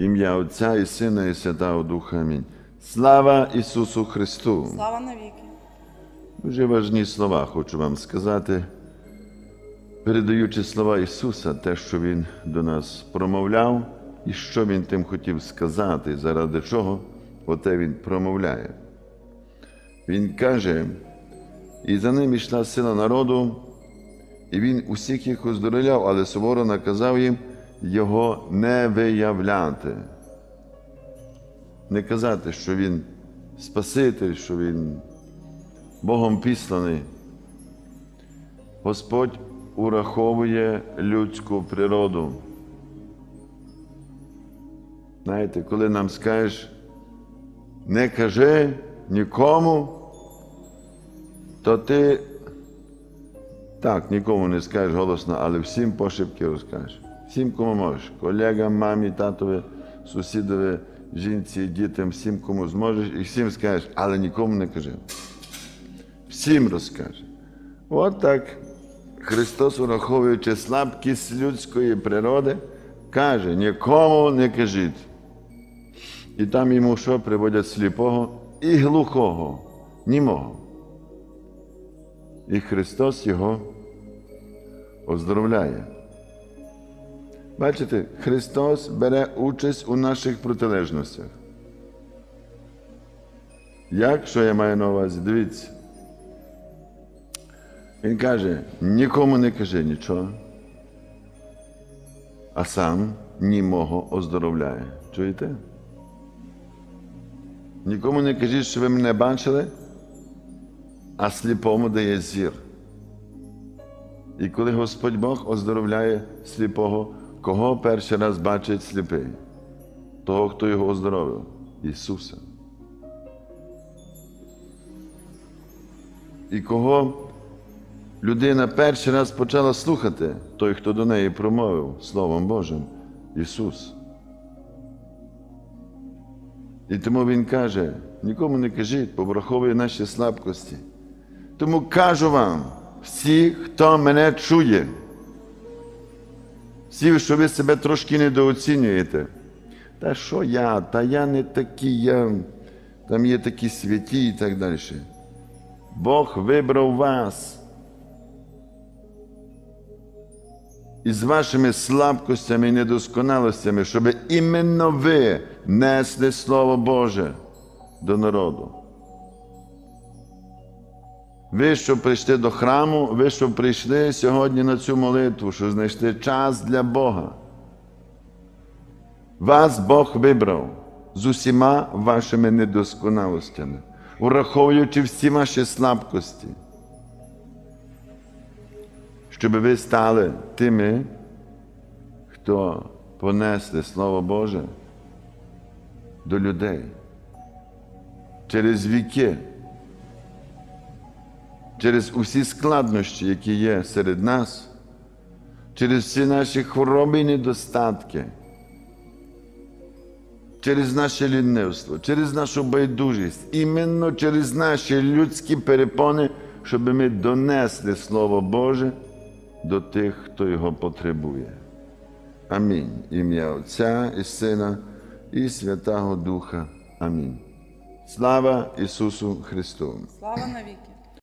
Ім'я Отця і Сина, і Святого Духа. Амінь. Слава Ісусу Христу! Слава навіки. Дуже важні слова хочу вам сказати, передаючи слова Ісуса, те, що Він до нас промовляв, і що Він тим хотів сказати, заради чого оте Він промовляє. Він каже, і за ним йшла сила народу, і він усіх їх оздоровляв, але суворо наказав їм його не виявляти. Не казати, що він Спаситель, що він Богом післаний. Господь ураховує людську природу. Знаєте, коли нам скажеш, не кажи нікому, то ти так нікому не скажеш голосно, але всім пошепки розкажеш. Всім, кому можеш. Колегам, мамі, татові, сусідові, жінці, дітям, всім, кому зможеш, і всім скажеш, але нікому не кажи всім розкаже. От так Христос, враховуючи слабкість людської природи, каже: нікому не кажіть. І там йому що приводять сліпого і глухого, німого. І Христос його оздоровляє. Бачите, Христос бере участь у наших протилежностях. Як що я маю на увазі? Дивіться. Він каже, нікому не кажи нічого, а сам німого оздоровляє. Чуєте? Нікому не кажіть, що ви мене бачили, а сліпому дає зір. І коли Господь Бог оздоровляє сліпого, кого перший раз бачить сліпий? Того, хто його оздоровив Ісуса. І кого людина перший раз почала слухати той, хто до неї промовив Словом Божим Ісус. І тому Він каже: нікому не кажіть, побраховує наші слабкості. Тому кажу вам, всі, хто мене чує, всі, що ви себе трошки недооцінюєте. Та що я, та я не такий, я, там є такі святі і так далі. Бог вибрав вас. із вашими слабкостями і недосконалостями, щоб іменно ви несли Слово Боже до народу. Ви, що прийшли до храму, ви, що прийшли сьогодні на цю молитву, що знайшли час для Бога. Вас Бог вибрав з усіма вашими недосконалостями, ураховуючи всі ваші слабкості щоб ви стали тими, хто понесли Слово Боже до людей через віки, через усі складнощі, які є серед нас, через всі наші хвороби і недостатки, через наше лінивство, через нашу байдужість, іменно через наші людські перепони, щоб ми донесли Слово Боже до тих, хто його потребує. Амінь. Ім'я Отця і Сина і Святого Духа. Амінь. Слава Ісусу Христу! Слава навіки.